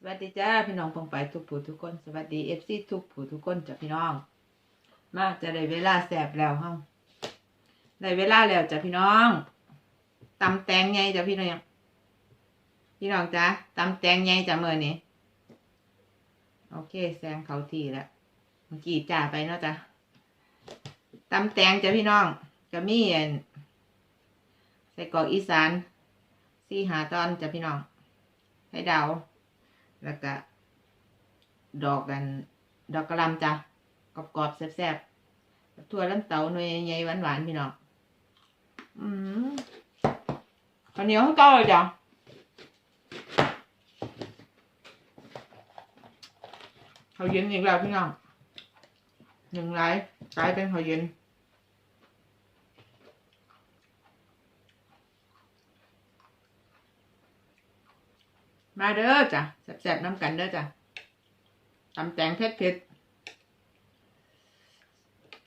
สวัสดีจ้าพี่น้องปองไปทุกผู้ทุกคนสวัสดีเอฟซีทุกผู้ทุกคนจ้ะพี่น้อง มากจะได้เวลาแสบแล้วเฮาได้เวลาแล้วจ้ะพี่น้องตำแตงไงจ้ะพี่น้องพี่น้องจ้ะตำแตงไงจ้ะเมื่อนี้โอเคแซงเขาทีแล้วเมื่อกี้จ่าไปเนาะจ้ะตำแตงจ้ะพี่น้องก็มีใส่กรอกอีสานสี่หาตอนจ้ะพี่น้องให้เดา แล้วก็ดอกกัน ดอกกระลำจ้ะกรอบๆแซ่บๆถั่วลันเตาหน่วยใหญ่หวานๆพี่น้องอืมข้าวเหนียวข้าวเก้าเลยจ้ะข้าวเย็นอีกแล้วพี่น้องหนึ่งไรกลายเป็นข้าวเย็น มาเด้อจ้ะแซ่บๆน้ำกันเด้อจ้ะตำแตงเผ็ดๆ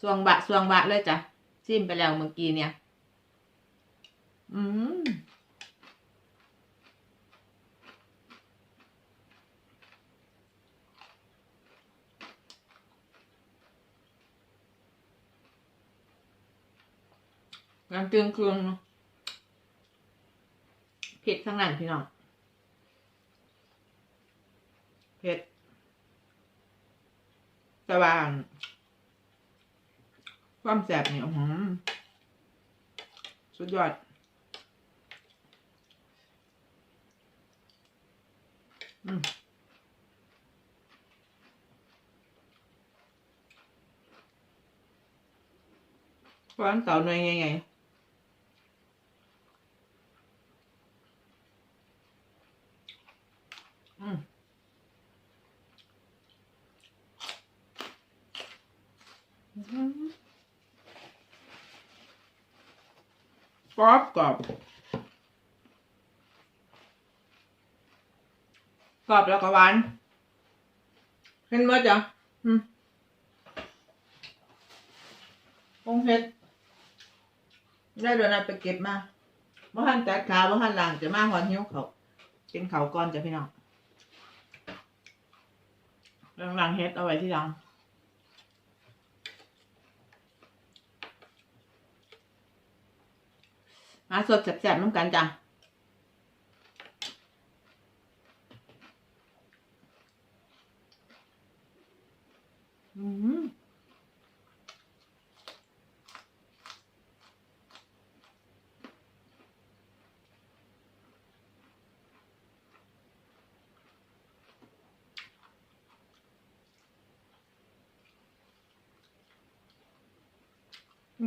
สวงบะสวงบะเลยจ้ะซิมไปแล้วเมื่อกี้เนี่ย อืมกางเกงคืองเนผ็ดทั้งนั้นพี่น้อง เผ็ด แต่ว่าความแสบเนี่ยอื้อหือสุดยอด อืมร้านเต่าหน่อยไงไงอืม กรอบกรอบกรอบแล้วก็หวาน เห็นไหมจ๊ะอืมปงเพชรได้โดนัทไปเก็บมาบ่หันตัดขาบ่หันหลังจะมาหอนหิ้วเขากินเขาก่อนจ้ะพี่น้องหลังๆเฮ็ดเอาไว้ที่หลัง มาสดแสบๆน้ำกันจ้ะอืม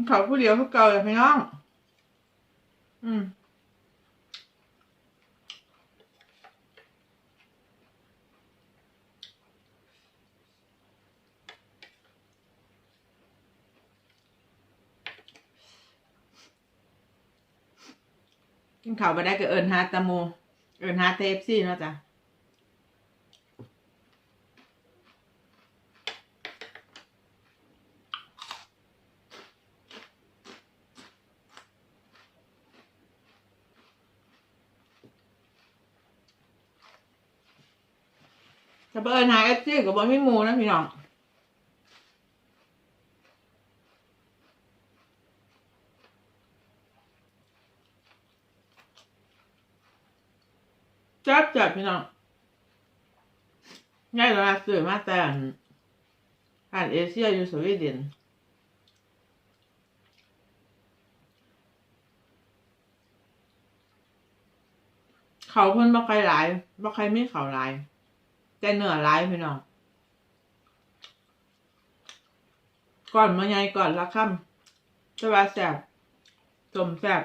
เขาผู้เดียวผู้เก่าเลยพี่น้อง อืมกินข้าวไปได้ก็เอิญฮาตะโม เอิญฮาเทฟซี่เนาะจ้ะ อิญฮาเอฟซี่กับบอไม่มูนะพี่น้องจับจับพี่น้องง่ายเลยสื่อมาแต่อ่านเอเชียอยู่สวีเดนเขาเพิ่นบ่ใครหลายบ่ใครไมีเขาหลาย แต่เนื้อหลายพี่น้องก่อนมาใหญ่ก่อนละค่ำแต่ว่าแซ่บสมแซ่บ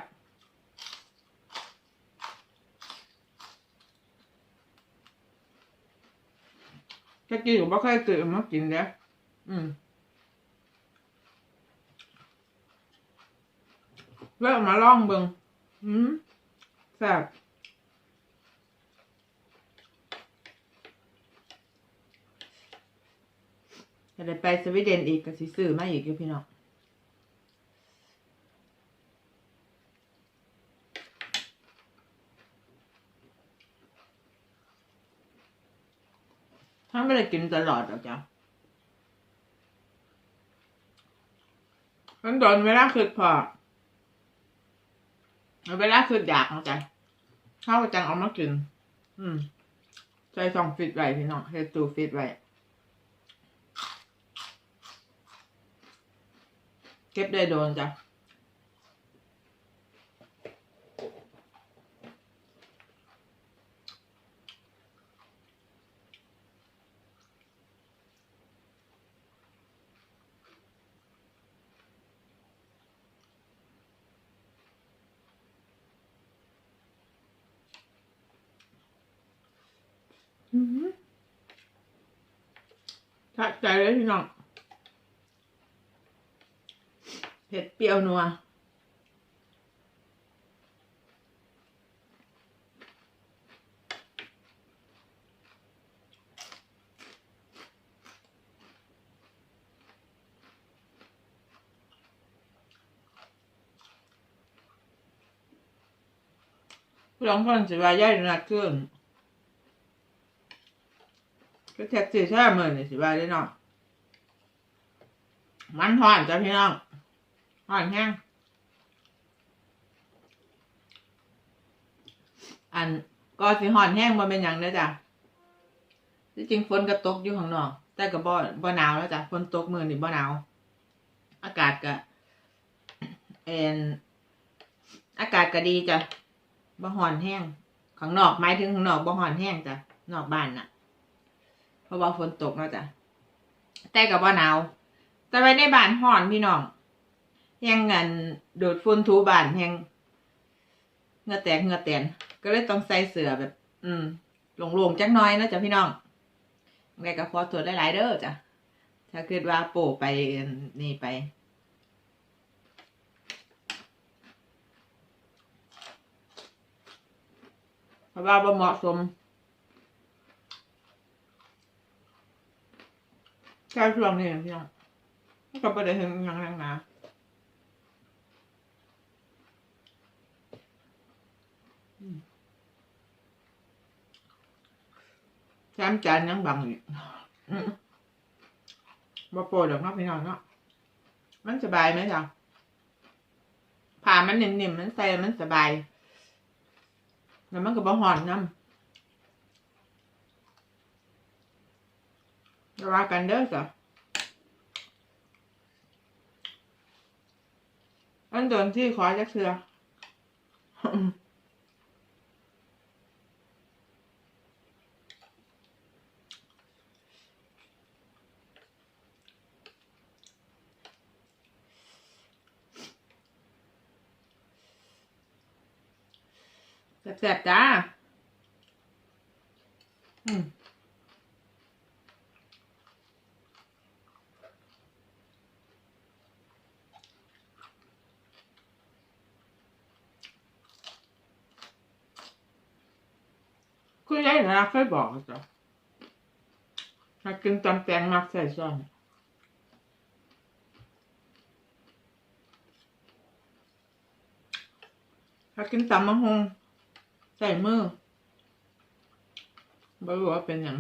ถ้ากินก็บ่ค่อยตื่นมากินเด้ออืมแล้วมาลองเบิงอืมแซ่บ จะได้ไปสวีเดนอีกก็สิซื้อมาอีกอยู่พี่น้องไม่ได้กินตลอดหรอกจ้ะมันโดนเวลาคือพอเวลาคืออยากนะจ๊ะเข้าจังเอามากิน อืม ใจสองฟิตไว้พี่น้องเฮตูฟิตไว้ เก็บได้โดนจ้ะ อืมทักใจ เผ็ดเปรี้ยวนัวลองคนสิว่าย่ายนัดขึ้นก็แท็กซี่แท้เหมือนี่สิว่าได้เนาะมันห่อนจ้ะพี่น้อง ห่อนแห้งอันก็สิห่อนแห้งบ่เป็นหยังเด้อจ้ะที่จริงฝนก็ตกอยู่ข้างนอก แต่ก็บ่บ่หนาวแล้วจ้ะฝนตกมื้อนี่บ่หนาว อากาศก็เอ็นอากาศก็ดีจ้ะบ่ห่อนแห้งข้างนอกหมายถึงข้างนอกบ่ห่อนแห้งจ้ะนอกบ้านน่ะ เพราะว่าฝนตกเนาะจ้ะแต่กับว่าหนาว แต่ไว้ในบ้านห่อนพี่น้อง ยังเงินโดดฝุ่นทูบานยังเงือแตกเงือแตน ก็เลยต้องใส่เสื้อแบบ อืมโล่งๆจักน้อยนะจ้ะพี่น้องแม่ก็ขอตรวจหลายๆเด้อจ้ะถ้าคิดว่าโปะไปนี่ไปเพราะว่าบ่เหมาะสมใช่ช่วงนี้พี่น้องก็ประเด็นยังนังนะ แซมจานยังบังอยู่มบ่โปรดหรอกเนาะพี่น้องเนาะมันสบายไหมจ๊ะผ่ามันนิ่มๆมันใส่มันสบาย แล้วมันก็บ่หอนน้ำระวังกันเด้อจ้ะอันโดนที่ขอจักเทือ แสบๆจ้า อืมคุณยายนะเคยบอกจ้ะถ้ากินตำแตงมักใส่ซ่อนถ้ากินตำมะฮง ใส่มือไม่รู้ว่าเป็นอย่าง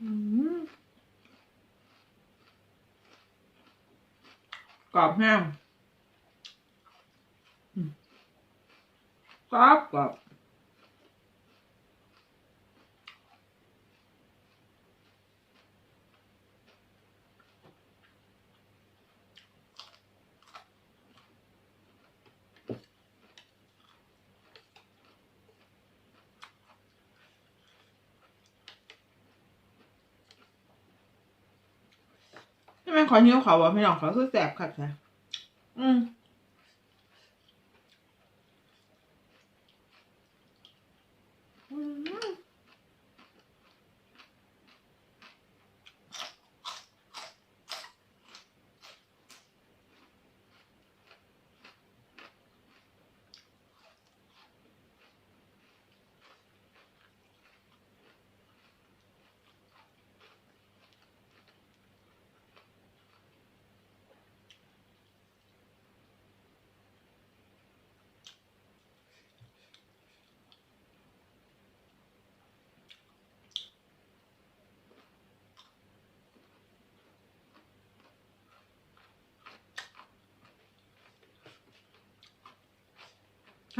อืมกรอบแห้งกรอบกรอบ ขอเนี้ยเขาว่าพี่น้องเขาคือแสบขัดใช่อืม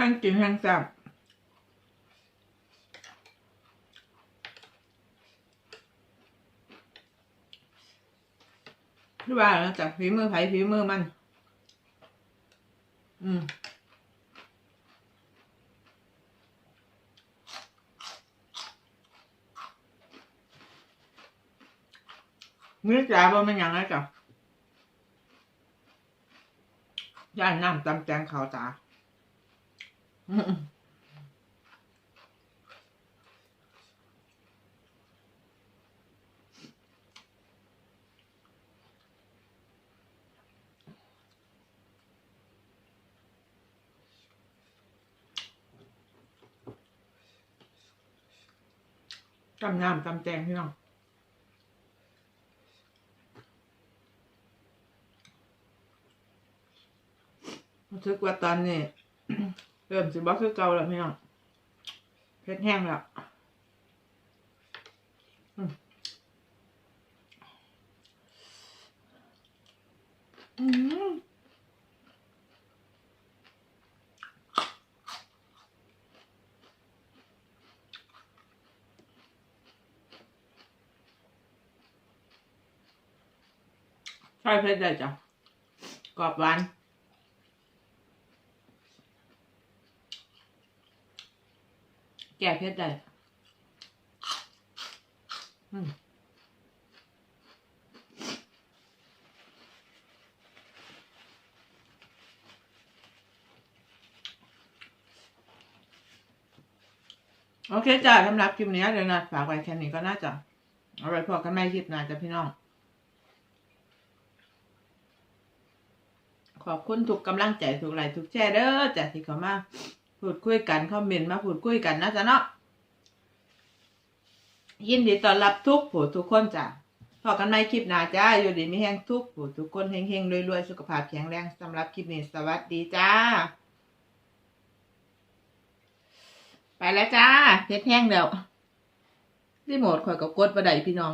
แห้งกินแห้งแซ่บที่ว่าแล้วจากฝีมือไผฝีมือมัน อืมมื้อจ๋าบ่ม่นยังไงจ้ะย่านน้ำตำแจงขาวจ๋า ตำน้ำตำแจงพี่น้องรู้สึกว่าตอนนี้ เริ่มสิบอกคือเก่าแล้วพี่น้องเพชรแห้งแล้วอืมอืมใช่เพชรได้จ้ะกรอบหวาน แก่เพชรได้โอเคจ้าสำหรับคลิปนี้เดี๋ยวนะฝากไว้แค่นี้ก็น่าจะเอาไว้พอกันไม่คลิปหน้าจ้ะพี่น้อง ขอบคุณทุกกำลังใจทุกไลค์ทุกแชร์เด้อจ้ะที่เขามา พูดคุยกันคอมเมนต์มาพูดคุยกันนะจ๊ะเนาะยินดีต้อนรับทุกผู้ทุกคนจ้ะพอกันใหมคลิปหน้าจ้าอยู่ดีมีแห้งทุกผู้ทุกคนเฮงๆรวยๆสุขภาพแข็งแรงสำหรับคลิปนี้สวัสดีจ้า ไปแล้วจ้าเพชรแห้งแล้วรีโมทข่อยกับกดประไดพี่น้อง